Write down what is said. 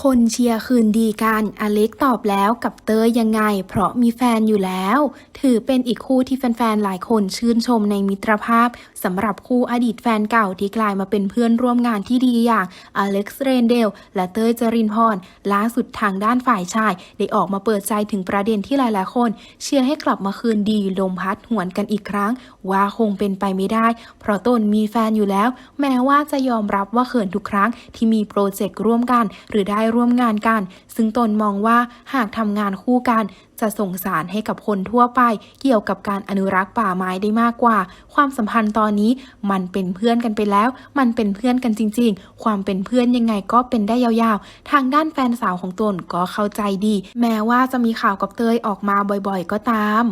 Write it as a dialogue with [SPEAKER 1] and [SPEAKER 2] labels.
[SPEAKER 1] คนเชียร์คืนดีกันอเล็กตอบแล้วกับเตยยังไง เพราะมีแฟนอยู่แล้ว ถือเป็นอีกคู่ที่แฟนๆ หลายคนชื่นชมในมิตรภาพสำหรับคู่อดีตแฟนเก่าที่กลายมาเป็นเพื่อนร่วมงานที่ดีอย่างอเล็กซ์เรนเดล และเตยจรินพรล่าสุดทางด้านฝ่ายชาย ได้ออกมาเปิดใจถึงประเด็นที่หลายๆ คน เชียร์ให้กลับมาคืนดีลมพัดหวนกันอีกครั้ง ว่าคงเป็นไปไม่ได้ เพราะตนมีแฟนอยู่แล้ว แม้ว่าจะยอมรับว่าเขินทุกครั้งที่มีโปรเจกต์ร่วมกัน หรือได้ร่วมงานกัน ซึ่งตนมองว่าหากทำงานคู่กัน จะส่งสารให้กับคนทั่วไป เกี่ยวกับการอนุรักษ์ป่าไม้ได้มากกว่า ความสัมพันธ์ตอนนี้มันเป็นเพื่อนกันไปแล้ว มันเป็นเพื่อนกันจริง ๆ ความเป็นเพื่อนยังไงก็เป็นได้ยาวๆ ทางด้านแฟนสาวของตนก็เข้าใจดี แม้ว่าจะมีข่าวกับเตยออกมาบ่อยๆ ก็ตาม